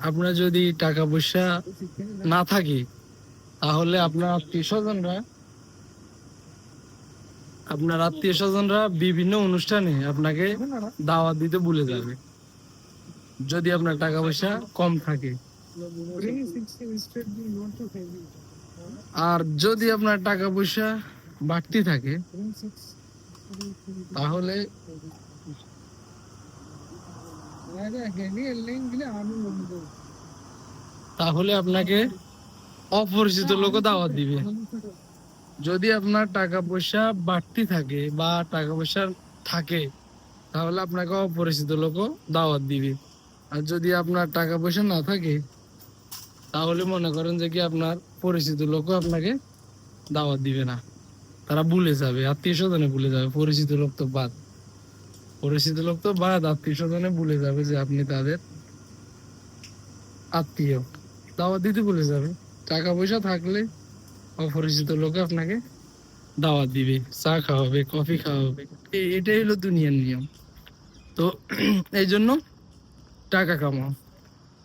আপনার যদি টাকা পয়সা না থাকে, তাহলে আপনার আত্মীয় স্বজনরা, আপনার আত্মীয় স্বজনরা বিভিন্ন অনুষ্ঠানে আপনাকে দাওয়াত দিতে ভুলে যাবে। যদি আপনার টাকা পয়সা কম থাকে। আর যদি আপনার টাকা পয়সা বাড়তি থাকে, তাহলে তাহলে আপনাকে অপরিচিত লোক দাওয়াত দিবে। যদি আপনার টাকা পয়সা বাড়তি থাকে বা টাকা পয়সা থাকে তাহলে আপনাকে অপরিচিত লোক দাওয়াত দিবে। আর যদি আপনার টাকা পয়সা না থাকে তাহলে মনে করেন যে কি আপনার পরিচিত লোকও আপনাকে দাওয়াত দিবে না। তারা ভুলে যাবে আত্মীয় স্বজনে ভুলে যাবে পরিচিত লোক তো বাদ। পরিচিত লোক তো বাদ আত্মীয় স্বজনে ভুলে যাবে যে আপনি তাদের আত্মীয়। দাওয়াত দিতে ভুলে যাবে। টাকা পয়সা থাকলে অপরিচিত লোক আপনাকে দাওয়াত দিবে। চা খাওয়াবে, কফি খাওয়াবে। এটাই হলো দুনিয়ার নিয়ম। তো এই জন্য টাকা কামাও।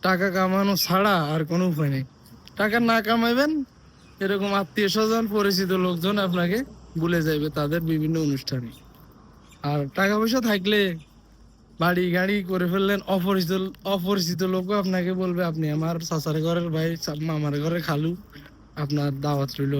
টাকা কামানো ছাড়া আর কোনো উপায় নেই। টাকা না কামাইবেন, এরকম আত্মীয় স্বজন, পরিচিত লোকজন আপনাকে ভুলে যাবে তাদের বিভিন্ন অনুষ্ঠানে। আর টাকা পয়সা থাকলে বাড়ি গাড়ি করে ফেললেন। অপরিচিত অপরিচিত লোকও আপনাকে বলবে, আপনি আমার চাচার ঘরের ভাই, মামার ঘরে খালু। আপনার দাওয়াত রইল।